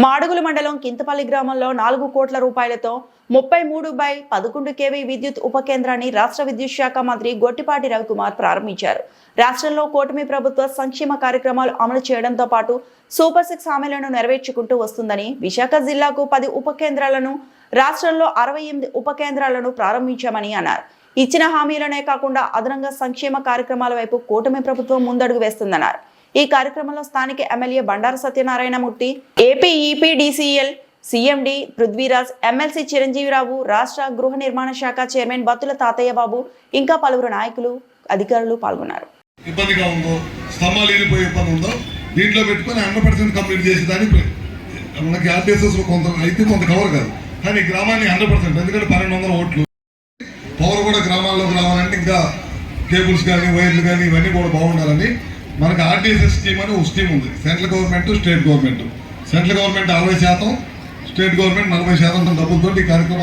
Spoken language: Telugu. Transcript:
మాడుగుల మండలం కింతపల్లి గ్రామంలో నాలుగు కోట్ల రూపాయలతో ముప్పై మూడు బై పదకొండు కేవీ విద్యుత్ ఉప కేంద్రాన్ని రాష్ట్ర విద్యుత్ శాఖ మంత్రి గొట్టిపాటి రవికుమార్ ప్రారంభించారు. రాష్ట్రంలో కూటమి ప్రభుత్వ సంక్షేమ కార్యక్రమాలు అమలు చేయడంతో పాటు సూపర్ సిక్స్ హామీలను నెరవేర్చుకుంటూ వస్తుందని విశాఖ జిల్లాకు పది ఉప కేంద్రాలను రాష్ట్రంలో అరవై ఎనిమిది ఉప కేంద్రాలను ప్రారంభించామని అన్నారు. ఇచ్చిన హామీలనే కాకుండా అదనంగా సంక్షేమ కార్యక్రమాల వైపు కూటమి ప్రభుత్వం ముందడుగు వేస్తుందన్నారు. ఈ కార్యక్రమంలో స్థానిక MLA Bandaru Satyanarayanamurthy AP EPDCL CMD Prithviraj MLC Chiranjeevirao రాష్ట్ర గృహ నిర్మాణ శాఖ చైర్మన్ బత్తుల తాతయ్య బాబు ఇంకా పలువురు నాయకులు అధికారులు పాల్గొన్నారు. ఇబ్బందిగా ఉందో స్తంభాలు వెళ్ళిపోయే ఇబ్బంది ఉందో దీంట్లో పెట్టుకొని హండ్రెడ్ పర్సెంట్ కంప్లీట్ చేసేదానికి మనకి ఆర్టీఎస్ఎస్ కొంత అయితే కొంత కవర్ కాదు. కానీ గ్రామాన్ని హండ్రెడ్ పర్సెంట్ ఎందుకంటే పన్నెండు వందల ఓట్లు. పవర్ కూడా గ్రామాల్లోకి రావాలంటే ఇంకా కేబుల్స్ కానీ వైర్లు కానీ ఇవన్నీ కూడా బాగుండాలని మనకి ఆర్టీసీ స్కీమ్ అని ఒక స్కీమ్ ఉంది. Central government state government central government అరవై శాతం స్టేట్ గవర్నమెంట్ నలభై శాతం డబ్బులతో ఈ కార్యక్రమం